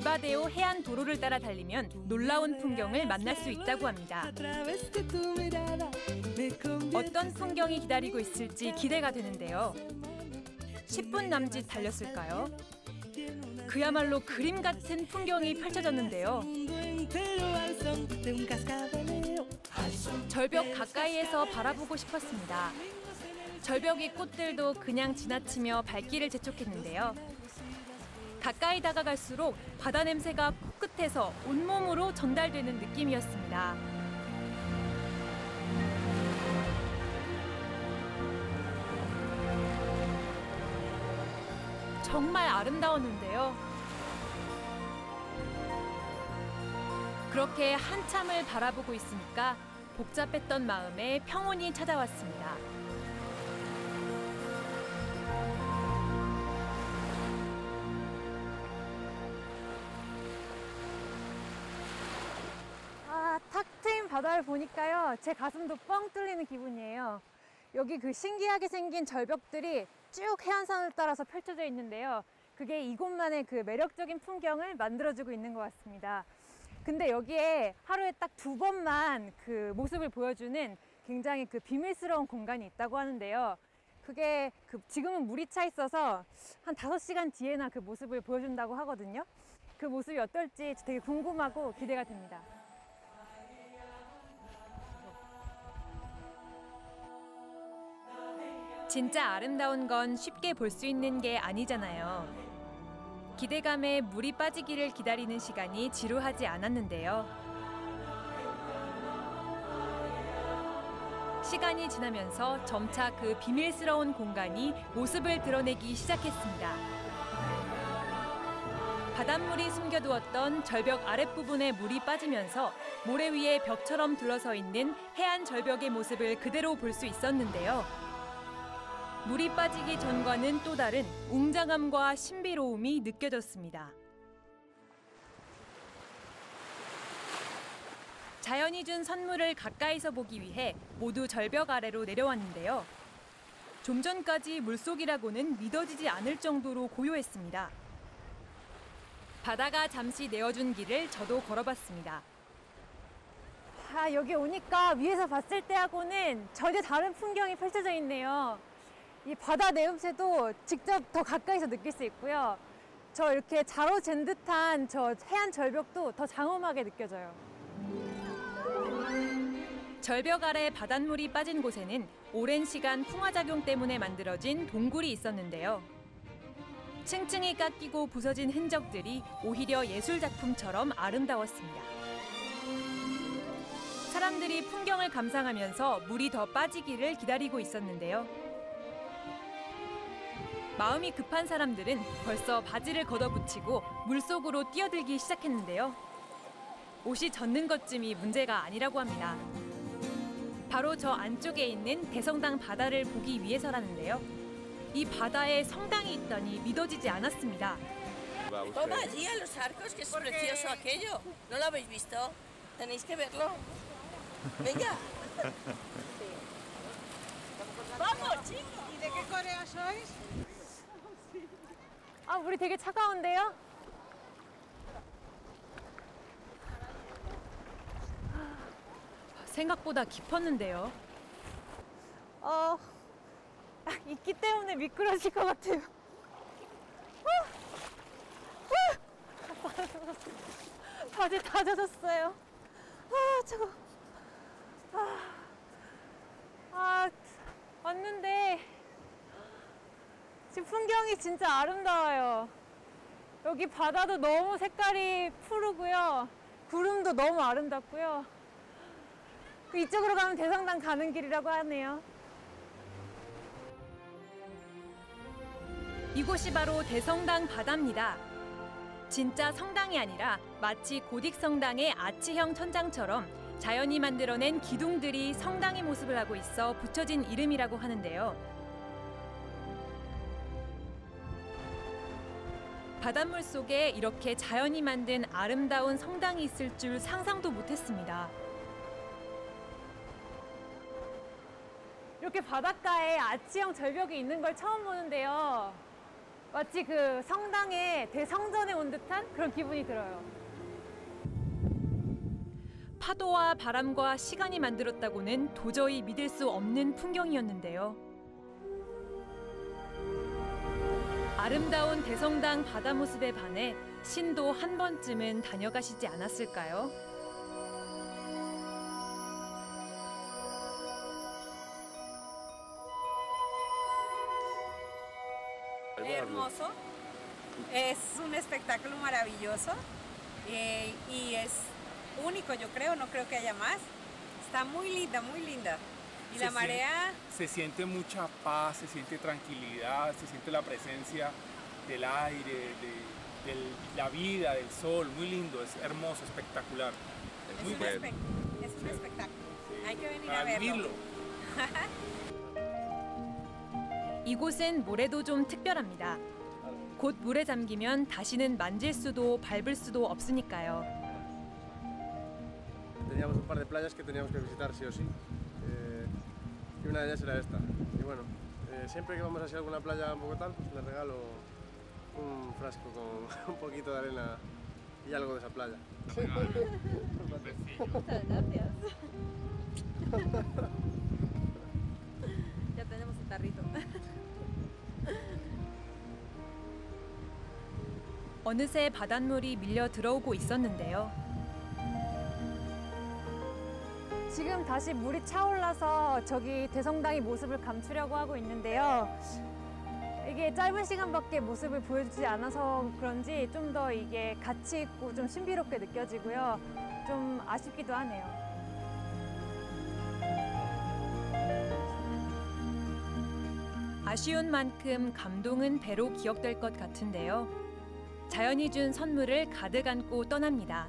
리바데오 해안 도로를 따라 달리면 놀라운 풍경을 만날 수 있다고 합니다. 어떤 풍경이 기다리고 있을지 기대가 되는데요. 10분 남짓 달렸을까요? 그야말로 그림 같은 풍경이 펼쳐졌는데요. 절벽 가까이에서 바라보고 싶었습니다. 절벽 위 꽃들도 그냥 지나치며 발길을 재촉했는데요. 가까이 다가갈수록 바다 냄새가 코끝에서 온몸으로 전달되는 느낌이었습니다. 정말 아름다웠는데요. 그렇게 한참을 바라보고 있으니까 복잡했던 마음에 평온이 찾아왔습니다. 바다를 보니까요. 제 가슴도 뻥 뚫리는 기분이에요. 여기 그 신기하게 생긴 절벽들이 쭉 해안선을 따라서 펼쳐져 있는데요. 그게 이곳만의 그 매력적인 풍경을 만들어주고 있는 것 같습니다. 근데 여기에 하루에 딱 두 번만 그 모습을 보여주는 굉장히 그 비밀스러운 공간이 있다고 하는데요. 그게 그 지금은 물이 차 있어서 한 다섯 시간 뒤에나 그 모습을 보여준다고 하거든요. 그 모습이 어떨지 되게 궁금하고 기대가 됩니다. 진짜 아름다운 건 쉽게 볼 수 있는 게 아니잖아요. 기대감에 물이 빠지기를 기다리는 시간이 지루하지 않았는데요. 시간이 지나면서 점차 그 비밀스러운 공간이 모습을 드러내기 시작했습니다. 바닷물이 숨겨두었던 절벽 아랫부분에 물이 빠지면서 모래 위에 벽처럼 둘러서 있는 해안 절벽의 모습을 그대로 볼 수 있었는데요. 물이 빠지기 전과는 또 다른 웅장함과 신비로움이 느껴졌습니다. 자연이 준 선물을 가까이서 보기 위해 모두 절벽 아래로 내려왔는데요. 좀 전까지 물속이라고는 믿어지지 않을 정도로 고요했습니다. 바다가 잠시 내어준 길을 저도 걸어봤습니다. 아, 여기 오니까 위에서 봤을 때하고는 전혀 다른 풍경이 펼쳐져 있네요. 이 바다 내음새도 직접 더 가까이서 느낄 수 있고요. 저 이렇게 자로 잰 듯한 저 해안 절벽도 더 장엄하게 느껴져요. 절벽 아래 바닷물이 빠진 곳에는 오랜 시간 풍화작용 때문에 만들어진 동굴이 있었는데요. 층층이 깎이고 부서진 흔적들이 오히려 예술작품처럼 아름다웠습니다. 사람들이 풍경을 감상하면서 물이 더 빠지기를 기다리고 있었는데요. 마음이 급한 사람들은 벌써 바지를 걷어붙이고 물속으로 뛰어들기 시작했는데요. 옷이 젖는 것쯤이 문제가 아니라고 합니다. 바로 저 안쪽에 있는 대성당 바다를 보기 위해서라는데요. 이 바다에 성당이 있다니 믿어지지 않았습니다. Toma allí a los arcos, que es precioso aquello. ¿No lo habéis visto? Tenéis que verlo. Venga. Vamos, chicos. ¿Y de qué Corea sois? 아, 물이 되게 차가운데요? 생각보다 깊었는데요. 어, 아, 있기 때문에 미끄러질 것 같아요. 아, 아, 바지 다 젖었어요. 아, 저거. 아, 아, 왔는데 지금 풍경이 진짜 아름다워요. 여기 바다도 너무 색깔이 푸르고요. 구름도 너무 아름답고요. 그 이쪽으로 가면 대성당 가는 길이라고 하네요. 이곳이 바로 대성당 바다입니다. 진짜 성당이 아니라 마치 고딕 성당의 아치형 천장처럼 자연이 만들어낸 기둥들이 성당의 모습을 하고 있어 붙여진 이름이라고 하는데요. 바닷물 속에 이렇게 자연이 만든 아름다운 성당이 있을 줄 상상도 못했습니다. 이렇게 바닷가에 아치형 절벽이 있는 걸 처음 보는데요. 마치 그 성당에 대성전에 온 듯한 그런 기분이 들어요. 파도와 바람과 시간이 만들었다고는 도저히 믿을 수 없는 풍경이었는데요. 아름다운 대성당 바다 모습에 반해 신도 한 번쯤은 다녀가시지 않았을까요? hermoso. Es un espectáculo maravilloso eh, y es único, yo creo, no creo que haya más. Está muy linda, muy linda. Y Se la sien- marea, Se siente mucha paz, se siente tranquilidad, se siente la presencia del aire, de, del- la vida, del sol. Muy lindo, es hermoso, espectacular. es Muy un, bello. espe- es un espectáculo. Hay que venir Para a verlo. vivirlo. 이곳은 모래도 좀 특별합니다. 곧 물에 잠기면 다시는 만질 수도 밟을 수도 없으니까요. Teníamos un par de playas que teníamos que visitar sí o sí. eh, y una de ellas era esta. Y bueno, eh, siempre que vamos hacia alguna playa un poco tal, pues le regalo un frasco con un poquito de arena y algo de esa playa. Ya tenemos un tarrito. 어느새 바닷물이 밀려 들어오고 있었는데요. 지금 다시 물이 차올라서 저기 대성당의 모습을 감추려고 하고 있는데요. 이게 짧은 시간밖에 모습을 보여주지 않아서 그런지 좀 더 이게 가치 있고 좀 신비롭게 느껴지고요. 좀 아쉽기도 하네요. 아쉬운 만큼 감동은 배로 기억될 것 같은데요. 자연이 준 선물을 가득 안고 떠납니다.